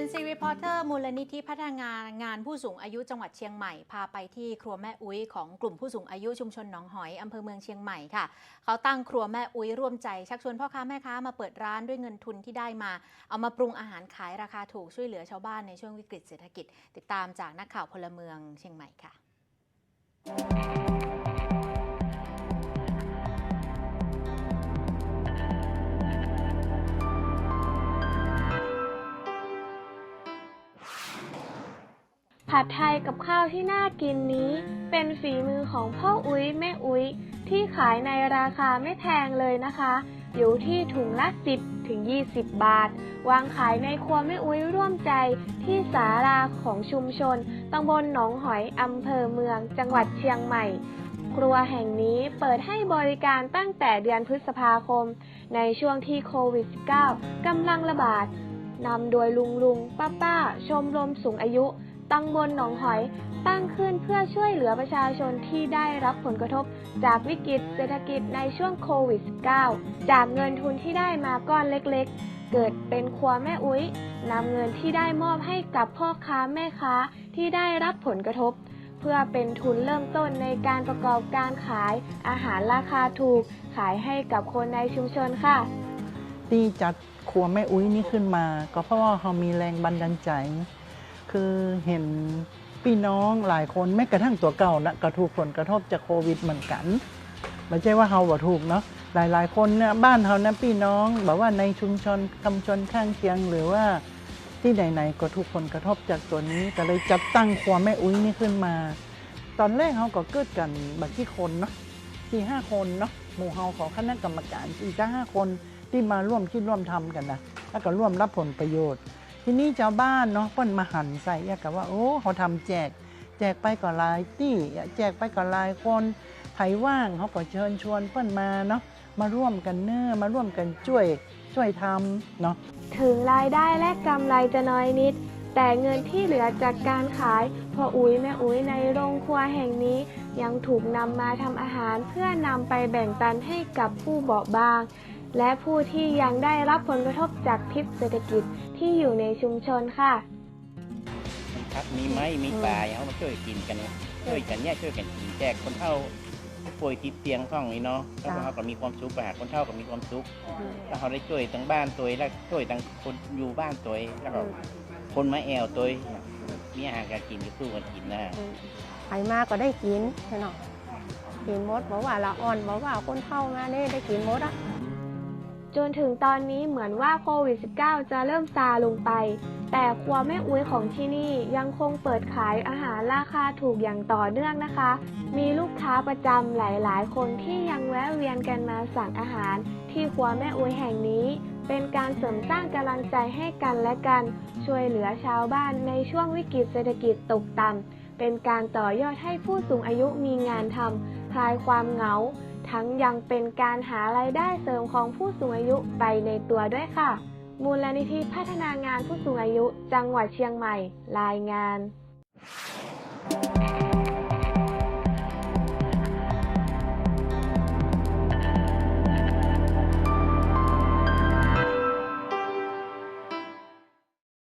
นซีรีพอร์เตอร์มูลนิธิพัฒนางานผู้สูงอายุจังหวัดเชียงใหม่ พาไปที่ครัวแม่อุ้ยของกลุ่มผู้สูงอายุชุมชนหนองหอยอำเภอเมืองเชียงใหม่ค่ะ เขาตั้งครัวแม่อุ้ยร่วมใจ ชักชวนพ่อค้าแม่ค้ามาเปิดร้านด้วยเงินทุนที่ได้มา เอามาปรุงอาหารขายราคาถูกช่วยเหลือชาวบ้านในช่วงวิกฤตเศรษฐกิจ ติดตามจากนักข่าวพลเมืองเชียงใหม่ค่ะ ผัดไทยกับข้าวที่น่ากินนี้ เป็นฝีมือของพ่ออุ้ยแม่อุ้ยที่ขายในราคาไม่แพงเลยนะคะ อยู่ที่ถุงละ 10 ถึง 20 บาท วางขายในครัวแม่อุ้ยร่วมใจที่ศาลาของชุมชนตำบลหนองหอยอำเภอเมือง จังหวัดเชียงใหม่ ครัวแห่งนี้เปิดให้บริการตั้งแต่เดือนพฤษภาคม ในช่วงที่โควิด -19 กำลังระบาดนำโดยลุงลุงป้าป้าชมรมสูงอายุ ตำบลหนองหอย ตั้งขึ้นเพื่อช่วยเหลือประชาชนที่ได้รับผลกระทบ จากวิกฤตเศรษฐกิจในช่วงโควิด -19 จากเงินทุนที่ได้มาก้อนเล็กๆ เกิดเป็นครัวแม่อุ้ยนำเงินที่ได้มอบให้กับพ่อค้าแม่ค้าที่ได้รับผลกระทบ เพื่อเป็นทุนเริ่มต้นในการประกอบการขายอาหารราคาถูก ขายให้กับคนในชุมชนค่ะที่จัดครัวแม่อุ้ยนี่ขึ้นมา ก็เพราะว่าเขามีแรงบันดาลใจ คือเห็นพี่น้องหลายคนแม้กระทั่งตัวเก่านะก็ถูกผลกระทบจากโควิดเหมือนกันไม่ใช่ว่าเฮาบ่ถูกเนาะหลาย ๆ คนเนี่ยบ้านเฮานะพี่น้องแบบว่าในชุมชนคำชนข้างเคียงหรือว่าที่ไหนๆก็ถูกผลกระทบจากตัวนี้ก็เลยจัดตั้งครัวแม่อุ้ยนี่ขึ้นมา ตอนแรกเขาก็เกิดกันบักี่คนเนาะสี่ห้าคนเนาะหมู่เฮาของคณะกรรมการสี่ห้าคนที่มาร่วมคิดร่วมทำกันนะแล้วก็ร่วมรับผลประโยชน์ ทีนี้ชาวบ้านเนาะเปิ้นมาหันใส่อยากกับว่าโอ้เขาทำแจก แจกไปก่อนลายตี้แจกไปก่อนลายคนไผว่างเขาก็เชิญชวนเปิ้นมาเนาะมาร่วมกันเน้อมาร่วมกันช่วยช่วยทำเนาะถึงรายได้และกำไรจะน้อยนิด แต่เงินที่เหลือจากการขายพ่ออุ้ยแม่อุ้ยในโรงครัวแห่งนี้ ยังถูกนำมาทำอาหารเพื่อนำไปแบ่งปันให้กับผู้เบาบาง และผู้ที่ยังได้รับผลกระทบจากพิษเศรษฐกิจที่อยู่ในชุมชนค่ะมีพักมีไม้มีปลาอย่างเขามาช่วยกินกันเนี่ยช่วยกันเนี่ยช่วยกันกินแจกคนเฒ่าผู้ป่วยติดเตียงท่องนี่เนาะแล้วก็เขาก็มีความสุขไปหาคนเฒ่าก็มีความสุขแล้วเขาได้ช่วยทั้งบ้านตัวเองแล้วช่วยทั้งคนอยู่บ้านตัวเองแล้วก็คนมาแอวตัวเองมีอาหารการกินก็สู้กันกินนะใครมาก็ได้กินเนาะกินหมดบอกว่าละอ่อนบอกว่าคนเฒ่ามานี่ได้กินหมดอะ จนถึงตอนนี้เหมือนว่าโควิด -19 จะเริ่มซาลงไป แต่ครัวแม่อุ้ยของที่นี่ยังคงเปิดขายอาหารราคาถูกอย่างต่อเนื่องนะคะ มีลูกค้าประจำหลายๆ คนที่ยังแวะเวียนกันมาสั่งอาหาร ที่ครัวแม่อุ้ยแห่งนี้ เป็นการเสริมสร้างกำลังใจให้กันและกัน ช่วยเหลือชาวบ้านในช่วงวิกฤตเศรษฐกิจตกต่ำเป็นการต่อยอดให้ผู้สูงอายุมีงานทำคลายความเหงา ทั้งยังเป็นการหารายได้เสริมของผู้สูงอายุไปในตัวด้วยค่ะ มูลนิธิพัฒนางานผู้สูงอายุ จังหวัดเชียงใหม่ รายงาน